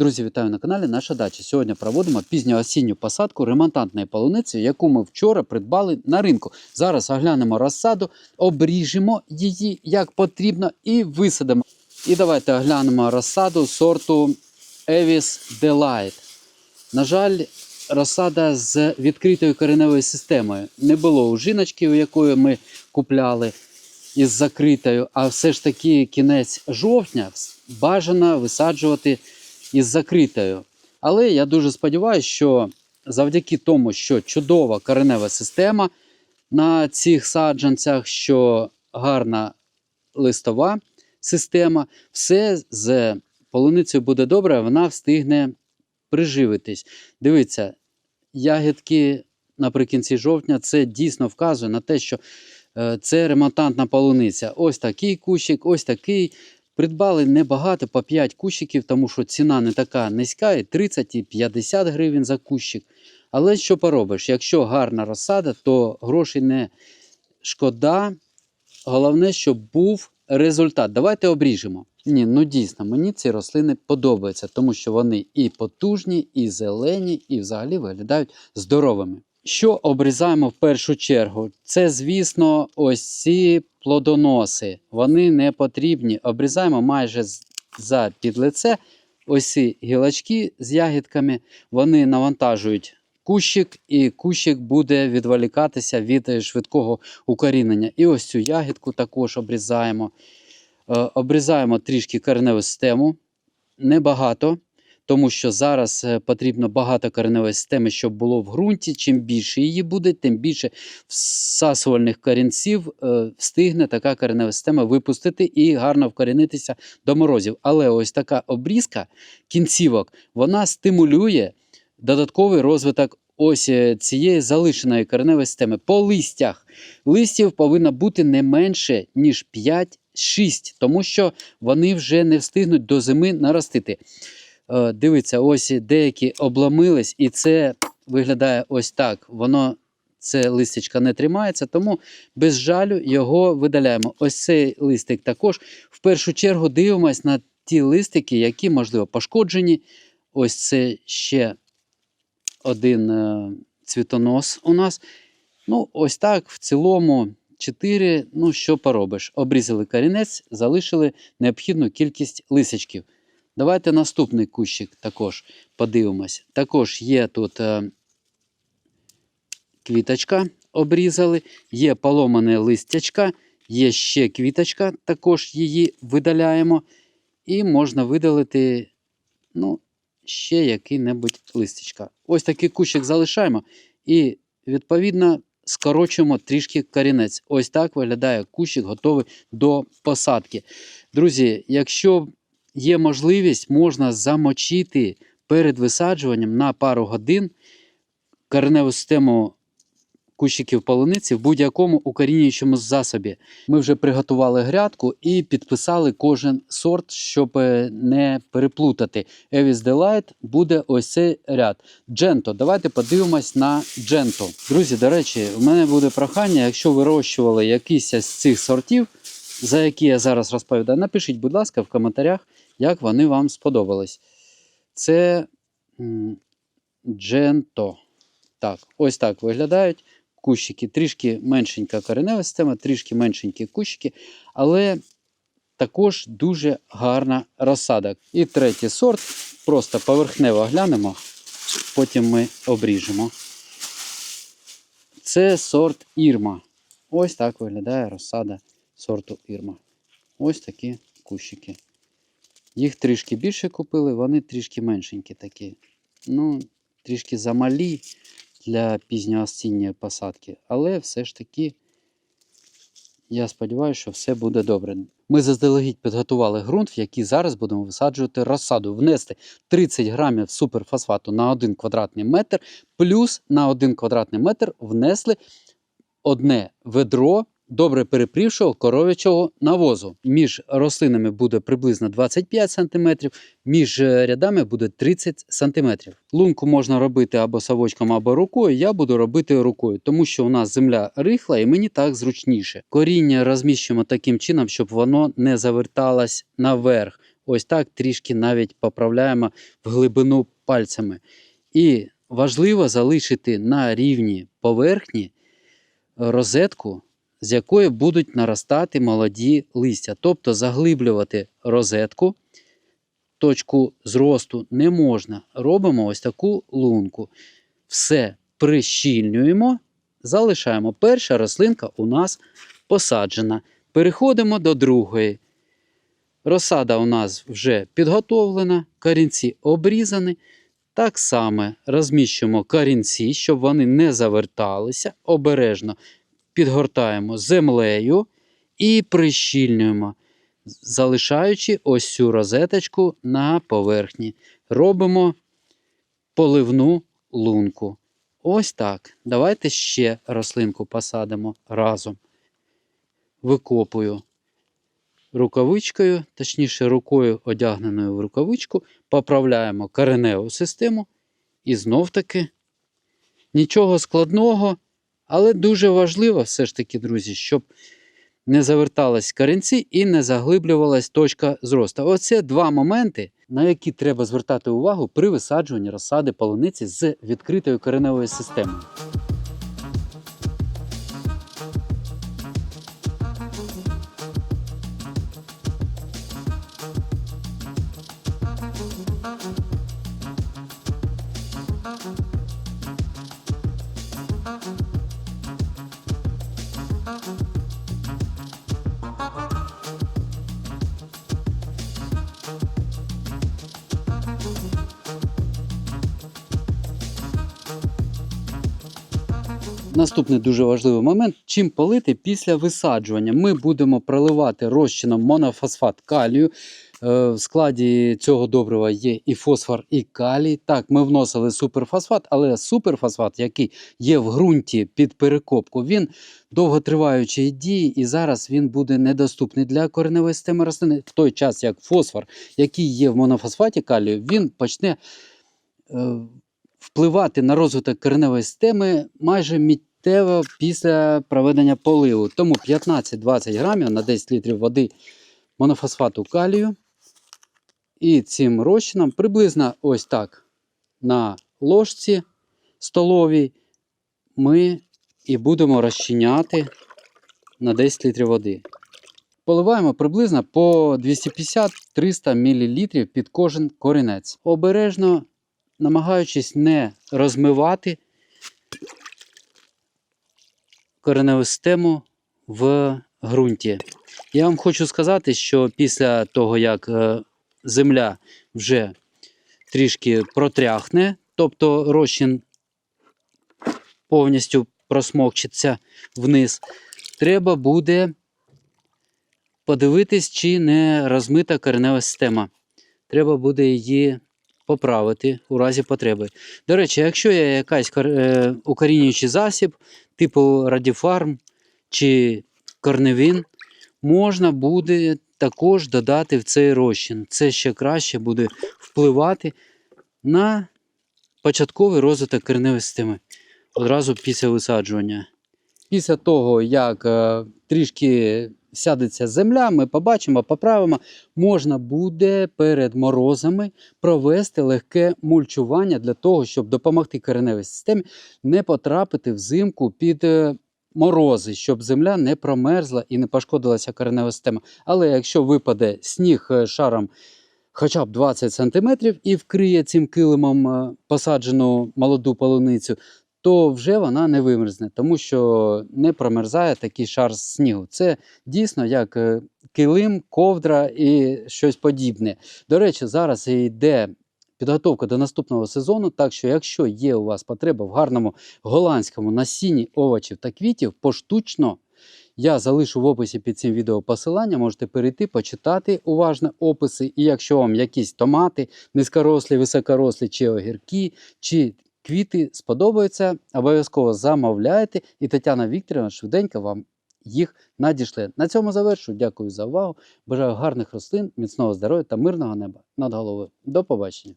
Друзі, вітаю на каналі Наша дача. Сьогодні проводимо пізньоосінню посадку ремонтантної полуниці, яку ми вчора придбали на ринку. Зараз оглянемо розсаду, обріжемо її як потрібно і висадимо. І давайте оглянемо розсаду сорту Evis Delight. На жаль, розсада з відкритою кореневою системою. Не було у жіночки, у якої ми купляли із закритою, а все ж таки кінець жовтня бажано висаджувати із закритою. Але я дуже сподіваюся, що завдяки тому, що чудова коренева система на цих саджанцях, що гарна листова система, все з полуницею буде добре, вона встигне приживитись. Дивіться, ягідки наприкінці жовтня це дійсно вказує на те, що е, це ремонтантна полуниця. Ось такий кущик, ось такий. Придбали небагато по 5 кущиків, тому що ціна не така низька, і 30 і 50 гривень за кущик. Але що поробиш? Якщо гарна розсада, то грошей не шкода. Головне, щоб був результат. Давайте обріжемо. Ні, ну дійсно, мені ці рослини подобаються, тому що вони і потужні, і зелені, і взагалі виглядають здоровими. Що обрізаємо в першу чергу? Це, звісно, ось ці плодоноси. Вони не потрібні. Обрізаємо майже за підлице. Ось ці гілочки з ягідками. Вони навантажують кущик, і кущик буде відволікатися від швидкого укорінення. І ось цю ягідку також обрізаємо. Е, Обрізаємо трішки кореневу систему. Небагато, тому що зараз е, потрібно багато кореневої системи, щоб було в ґрунті. Чим більше її буде, тим більше всасувальних корінців е, встигне така коренева система випустити і гарно вкорінитися до морозів. Але ось така обрізка кінцівок вона стимулює додатковий розвиток ось е, цієї залишеної кореневої системи. По листях листів повинно бути не менше, ніж 5-6, тому що вони вже не встигнуть до зими наростити. Е, Дивіться, ось деякі обламились, і це виглядає ось так. Воно це листячка не тримається, тому без жалю його видаляємо. Ось цей листик також. В першу чергу дивимось на ті листики, які, можливо, пошкоджені. Ось це ще один е, цвітонос у нас. Ну, ось так, в цілому, 4, ну що поробиш. Обрізали корінець, залишили необхідну кількість лисячків. Давайте наступний кущик також подивимось. Також є тут е, квіточка, обрізали, є поломане листячка, є ще квіточка, також її видаляємо. І можна видалити ну, ще який-небудь листячка. Ось такий кущик залишаємо і, відповідно, скорочуємо трішки корінець. Ось так виглядає кущик, готовий до посадки. Друзі, якщо є можливість, можна замочити перед висаджуванням на пару годин кореневу систему кущиків полуниці в будь-якому укорінюючому засобі. Ми вже приготували грядку і підписали кожен сорт, щоб е, не переплутати. Evis Delight буде ось цей ряд. Дженто. Давайте подивимось на Дженто. Друзі, до речі, в мене буде прохання, якщо вирощували якийсь з цих сортів, за які я зараз розповідаю, напишіть, будь ласка, в коментарях, як вони вам сподобались. Це Дженто. Так, ось так виглядають кущики. Трішки меншенька коренева система, трішки меншенькі кущики, але також дуже гарна розсада. І третій сорт, просто поверхнево глянемо, потім ми обріжемо. Це сорт Ірма. Ось так виглядає розсада сорту Ірма. Ось такі кущики. Їх трішки більше купили, вони трішки меншенькі такі. Ну, трішки замалі для пізньоосінньої посадки, але все ж таки я сподіваюся, що все буде добре. Ми заздалегідь підготували ґрунт, в який зараз будемо висаджувати розсаду. Внести 30 грамів суперфосфату на 1 квадратний метр, плюс на 1 квадратний метр внесли одне ведро добре перепрівшого коров'ячого навозу. Між рослинами буде приблизно 25 см, між е, рядами буде 30 см. Лунку можна робити або совочком, або рукою. Я буду робити рукою, тому що у нас земля рихла і мені так зручніше. Коріння розміщуємо таким чином, щоб воно не заверталось наверх. ось так трішки навіть поправляємо в глибину пальцями. І важливо залишити на рівні поверхні розетку, з якої будуть наростати молоді листя. Тобто заглиблювати розетку, точку зросту не можна. Робимо ось таку лунку. Все прищільнюємо, залишаємо. Перша рослинка у нас посаджена. Переходимо до другої. Розсада у нас вже підготовлена, корінці обрізані. Так само розміщуємо корінці, щоб вони не заверталися. Обережно підгортаємо землею і прищільнюємо, залишаючи ось цю розеточку на поверхні. Робимо поливну лунку. Ось так. Давайте ще рослинку посадимо разом. Викопую рукавичкою, точніше, рукою одягненою в рукавичку, поправляємо кореневу систему. І знов таки нічого складного, але дуже важливо все ж таки, друзі, щоб не завертались корінці і не заглиблювалась точка зросту. Оце два моменти, на які треба звертати увагу при висаджуванні розсади полуниці з відкритою кореневою системою. Наступний дуже важливий момент: чим полити після висаджування. Ми будемо проливати розчином монофосфат калію. Е, В складі цього добрива є і фосфор, і калій. Так, ми вносили суперфосфат, але суперфосфат, який є в ґрунті під перекопку, він довготриваючої дії, і зараз він буде недоступний для кореневої системи рослини. В той час, як фосфор, який є в монофосфаті калію, він почне. е, Впливати на розвиток кореневої системи майже миттєво після проведення поливу. Тому 15-20 грамів на 10 літрів води монофосфату калію. І цим розчином приблизно ось так на ложці столовій ми і будемо розчиняти на 10 літрів води. Поливаємо приблизно по 250-300 мл під кожен корінець. Обережно намагаючись не розмивати кореневу систему в ґрунті. Я вам хочу сказати, що після того, як е, земля вже трішки протряхне, тобто розчин повністю просмокчиться вниз, треба буде подивитись, чи не розмита коренева система. Треба буде її поправити у разі потреби. До речі, якщо є якийсь е, укорінюючий засіб, типу Радіфарм чи Корневін, можна буде також додати в цей розчин. Це ще краще буде впливати на початковий розвиток кореневої системи одразу після висаджування. Після того, як е, трішки сядеться земля, ми побачимо, поправимо, можна буде перед морозами провести легке мульчування для того, щоб допомогти кореневій системі не потрапити взимку під е, морози, щоб земля не промерзла і не пошкодилася коренева система. Але якщо випаде сніг е, шаром хоча б 20 см і вкриє цим килимом е, посаджену молоду полуницю, то вже вона не вимерзне, тому що не промерзає такий шар снігу. Це дійсно як е, килим, ковдра і щось подібне. До речі, зараз йде підготовка до наступного сезону. Так що, якщо є у вас потреба в гарному голландському насінні овочів та квітів, поштучно. Я залишу в описі під цим відео посилання, можете перейти, почитати уважно описи. І якщо вам якісь томати, низькорослі, високорослі, чи огірки, чи квіти сподобаються, обов'язково замовляйте, і Тетяна Вікторівна швиденько вам їх надішле. На цьому завершу. Дякую за увагу. Бажаю гарних рослин, міцного здоров'я та мирного неба над головою. До побачення!